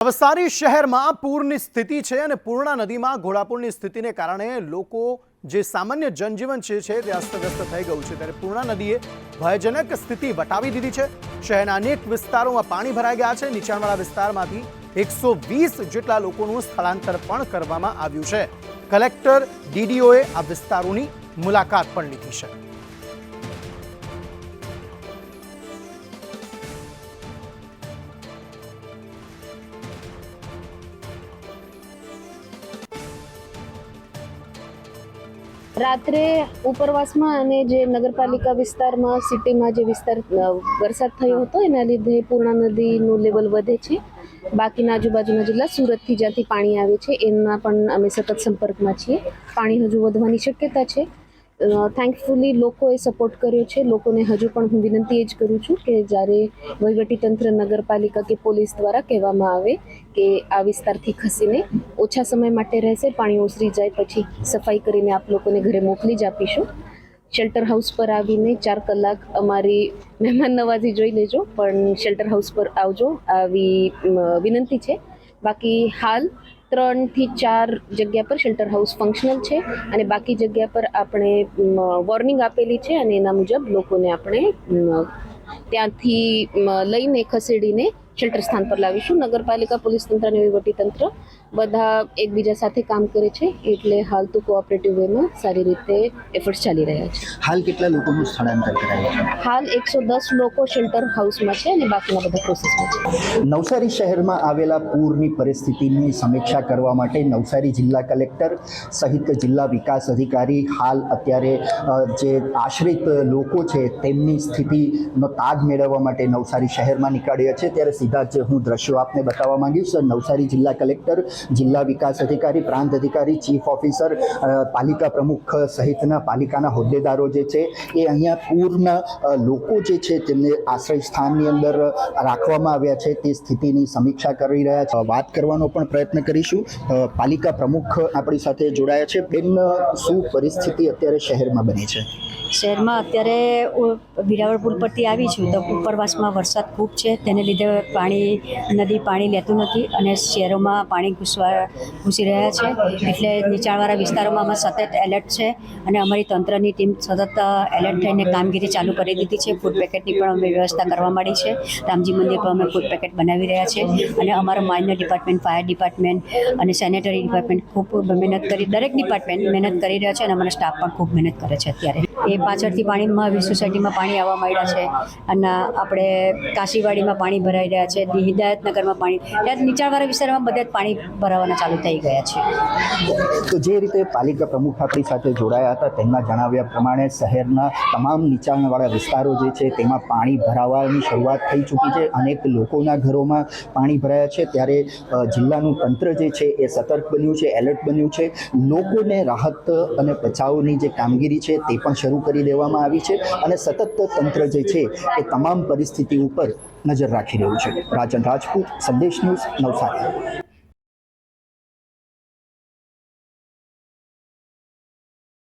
નવસારી શહેરમાં પૂરની સ્થિતિ છે અને પૂર્ણા નદીમાં ઘોડાપૂરની સ્થિતિને કારણે લોકો જે સામાન્ય જનજીવન છે તે અસ્તવ્યસ્ત થઈ ગયું છે. ત્યારે પૂર્ણા નદીએ ભયજનક સ્થિતિ વટાવી દીધી છે. શહેરના અનેક વિસ્તારોમાં પાણી ભરાઈ ગયા છે. નીચાણવાળા વિસ્તારમાંથી એકસો વીસ જેટલા લોકોનું સ્થળાંતર પણ કરવામાં આવ્યું છે. કલેક્ટર ડીડીઓએ આ વિસ્તારોની મુલાકાત પણ લીધી છે. રાત્રે ઉપરવાસમાં અને જે નગરપાલિકા વિસ્તારમાં, સિટીમાં જે વિસ્તાર વરસાદ થયો હતો, એના લીધે પૂર્ણા નદીનું લેવલ વધે છે. બાકીના આજુબાજુના જિલ્લા સુરતથી જ્યાંથી પાણી આવે છે એમના પણ અમે સતત સંપર્કમાં છીએ. પાણી હજુ વધવાની શક્યતા છે. થેન્કફુલી લોકોએ સપોર્ટ કર્યો છે. લોકોને હજુ પણ હું વિનંતી એ જ કરું છું કે જ્યારે વહીવટીતંત્ર, નગરપાલિકા કે પોલીસ દ્વારા કહેવામાં આવે કે આ વિસ્તારથી ખસીને ઓછા સમય માટે રહેશે, પાણી ઓસરી જાય, પછી સફાઈ કરીને આપ લોકોને ઘરે મોકલી જ આપીશું. શેલ્ટર હાઉસ પર આવીને ચાર કલાક અમારી મહેમાન નવાજી જોઈ લેજો, પણ શેલ્ટર હાઉસ પર આવજો. આવી વિનંતી છે. બાકી હાલ ત્રણથી ચાર જગ્યા પર શેલ્ટર હાઉસ ફંક્શનલ છે અને બાકી જગ્યા પર આપણે વોર્નિંગ આપેલી છે અને એના મુજબ લોકોને આપણે ત્યાંથી લઈને ખસેડીને શેલ્ટર સ્થાન પર લાવીશું. નગરપાલિકા પોલીસ તંત્ર અને વહીવટીતંત્ર બધા એકબીજા સાથે કામ કરે છે. એટલે હાલ તો કોઓપરેટિવ વેમાં સારી રીતે એફર્ટ્સ ચાલી રહ્યા છે. હાલ કેટલા લોકોનું સ્થળાંતર કરાયું છે? હાલ એકસો દસ લોકો શેલ્ટર હાઉસમાં છે અને બાકીના બધા પ્રોસેસમાં છે. નવસારી શહેરમાં આવેલા પૂરની પરિસ્થિતિની સમીક્ષા કરવા માટે નવસારી જિલ્લા કલેક્ટર સહિત જિલ્લા વિકાસ અધિકારી હાલ અત્યારે જે આશ્રિત લોકો છે તેમની સ્થિતિનો તાગ મેળવવા માટે નવસારી શહેરમાં નીકળ્યા છે. ત્યારે સીધા જ હું દ્રશ્યો આપને બતાવવા માંગીશ. નવસારી જિલ્લા કલેક્ટર, જિલ્લા વિકાસ અધિકારી, પ્રાંત અધિકારી, ચીફ ઓફિસર પાલિકા પ્રમુખ સહિતના પાલિકાના હોદ્દેદારો જે છે, એ અહીંયા પૂરના લોકો જે છે, તેમને આશ્રય સ્થાનની અંદર રાખવામાં આવ્યા છે. તે સ્થિતિની સમીક્ષા કરી રહ્યા છે. વાત કરવાનો પણ પ્રયત્ન કરીશું. પાલિકા પ્રમુખ આપણી સાથે જોડાયા છે. બેન શું પરિસ્થિતિ અત્યારે શહેરમાં બની છે? શહેરમાં અત્યારે વેરાવળ પુલ પરથી આવી છું તો ઉપરવાસમાં વરસાદ ખૂબ છે. તેને લીધે પાણી, નદી પાણી લેતું નથી અને શહેરોમાં પાણી ઘૂસવા, ઘૂસી રહ્યા છે. એટલે નીચાણવાળા વિસ્તારોમાં અમે સતત એલર્ટ છે અને અમારી તંત્રની ટીમ સતત એલર્ટ થઈને કામગીરી ચાલુ કરી દીધી છે. ફૂડ પેકેટની પણ અમે વ્યવસ્થા કરવા માંડી છે. રામજી મંદિર પર અમે ફૂડ પેકેટ બનાવી રહ્યા છે અને અમારા માઇનર ડિપાર્ટમેન્ટ, ફાયર ડિપાર્ટમેન્ટ અને સેનેટરી ડિપાર્ટમેન્ટ ખૂબ મહેનત કરી, દરેક ડિપાર્ટમેન્ટ મહેનત કરી રહ્યા છે અને અમારા સ્ટાફ પણ ખૂબ મહેનત કરે છે અત્યારે. એ પાછળથી પાણીમાં વી સોસાયટીમાં પાણી આવવા માંડ્યા છે. અને આપણે કાશીવાડીમાં પાણી ભરાઈ રહ્યા છે હિદાયતનગરમાં પાણી, ત્યાં નીચાણવાળા વિસ્તારમાં બધે જ પાણી ભરાવાના ચાલુ થઈ ગયા છે. તો જે રીતે પાલિકા પ્રમુખ આપણી સાથે જોડાયા હતા, તેમના જણાવ્યા પ્રમાણે શહેરના તમામ નીચાણવાળા વિસ્તારો જે છે, તેમાં પાણી ભરાવાની શરૂઆત થઈ ચૂકી છે. અનેક લોકોના ઘરોમાં પાણી ભરાયા છે. ત્યારે જિલ્લાનું તંત્ર જે છે, એ સતર્ક બન્યું છે, એલર્ટ બન્યું છે. લોકોને રાહત અને બચાવની જે કામગીરી છે, તે પણ શરૂ કરી દેવામાં આવી છે અને સતત તંત્ર જે છે એ તમામ પરિસ્થિતિ ઉપર નજર રાખી રહ્યું છે. રાજન રાજપૂત, સંદેશ ન્યૂઝ, નવસારી.